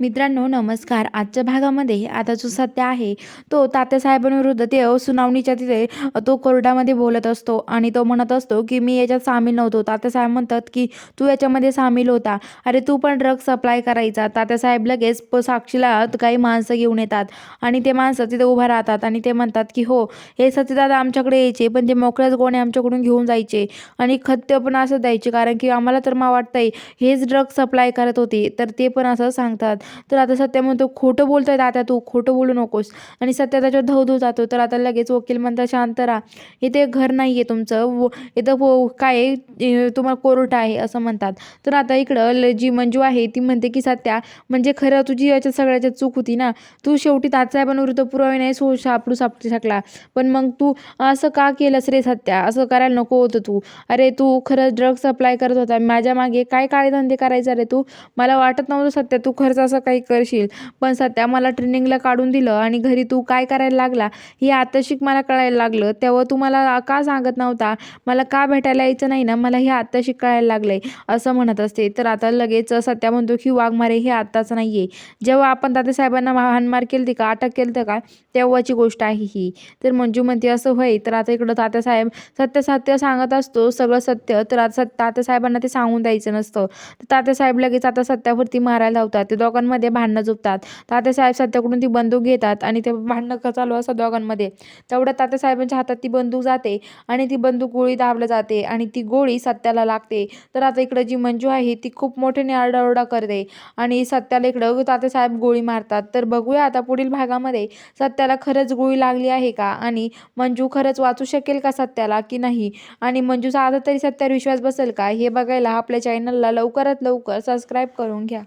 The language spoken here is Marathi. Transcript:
मित्रांनो नमस्कार. आजच्या भागामध्ये आता जो सत्य आहे तो तात्यासाहेबांविरुद्ध ते सुनावणीच्या तिथे तो कोर्टामध्ये बोलत असतो आणि तो म्हणत असतो की मी याच्यात सामील नव्हतो. तात्यासाहेब म्हणतात की तू याच्यामध्ये सामील होता. अरे तू पण ड्रग सप्लाय करायचा. तात्यासाहेब लगेच साक्षीला काही माणसं घेऊन येतात आणि ते माणसं तिथे उभा राहतात आणि ते म्हणतात की हो हे सत्यदादा आमच्याकडे यायचे पण ते मोकळ्याच गोणे आमच्याकडून घेऊन जायचे आणि खत्य पण असं द्यायचे कारण की आम्हाला तर मा वाटतंय हेच ड्रग सप्लाय करत होते. तर ते पण असं सांगतात. तर आता सत्य म्हणतो खोटं बोलतोय आता तू खोटं बोलू नकोस. आणि सत्य त्याच्यावर धवधव जातो. तर आता लगेच वकील म्हणतात शांत राहा. इथे घर नाही आहे तुमचं. व इथं काय आहे, तुम्हाला कोर्ट आहे असं म्हणतात. तर आता इकडं ल- जी मंजू आहे ती म्हणते की सत्या म्हणजे खरं तुझी याच्या सगळ्याच्या चूक होती ना. तू शेवटी तात्यासाहेबांविरुद्ध पुरावे नाही सो सापडू सापडू शकला. पण मग तू असं का केलंस रे सत्या? असं करायला नको होतं तू. अरे तू खरंच ड्रग सप्लाय करत होता. माझ्या मागे काय काळे धंदे करायचा रे तू? मला वाटत नव्हतं सत्या तू खरंच असं काही करशील. पण सध्या मला ट्रेनिंगला काढून दिलं आणि घरी तू काय करायला लागला हे आता शिक मला कळायला लागलं. तेव्हा तू मला का सांगत नव्हता? मला का भेटायला यायचं नाही ना? मला हे आत्ता कळायला कळायला लागलंय असं म्हणत असते. तर आता लगेच सत्या म्हणतो की वाघमारे हे आत्ताच नाही आहे जेव्हा आपण दादासाहेबांना हानमार हाणमार केली का? अटक केलं का? तेव्हाची गोष्ट आहे ही. तर मंजू म्हणते असं होय. तर आता इकडं तात्यासाहेब सत्य सत्य सांगत असतो. सगळं सत्य. तर आता तात्यासाहेबांना ते सांगून द्यायचं नसतं. तर तात्यासाहेब लगेच आता सत्यावरती मारायला लावतात. ते दोघांना दोघांमध्ये भांडणं झुपतात तात्यासाहेब सत्याकडून ती बंदूक घेतात आणि ते भांडणं चालू असतात दोघांमध्ये. तेवढ्या तात्यासाहेबांच्या हातात ती बंदूक जाते आणि ती बंदूक गोळी दाबलं जाते आणि ती गोळी सत्याला लागते. तर आता इकडं जी मंजू आहे ती खूप मोठ्याने आरडाओरडा करते आणि सत्याला इकडं तात्यासाहेब गोळी मारतात. तर बघूया आता पुढील भागामध्ये सत्याला खरंच गोळी लागली आहे का? आणि मंजू खरंच वाचू शकेल का सत्याला की नाही? आणि मंजूचा आता तरी सत्यावर विश्वास बसेल का? हे बघायला आपल्या चॅनलला लवकरात लवकर सबस्क्राईब करून घ्या.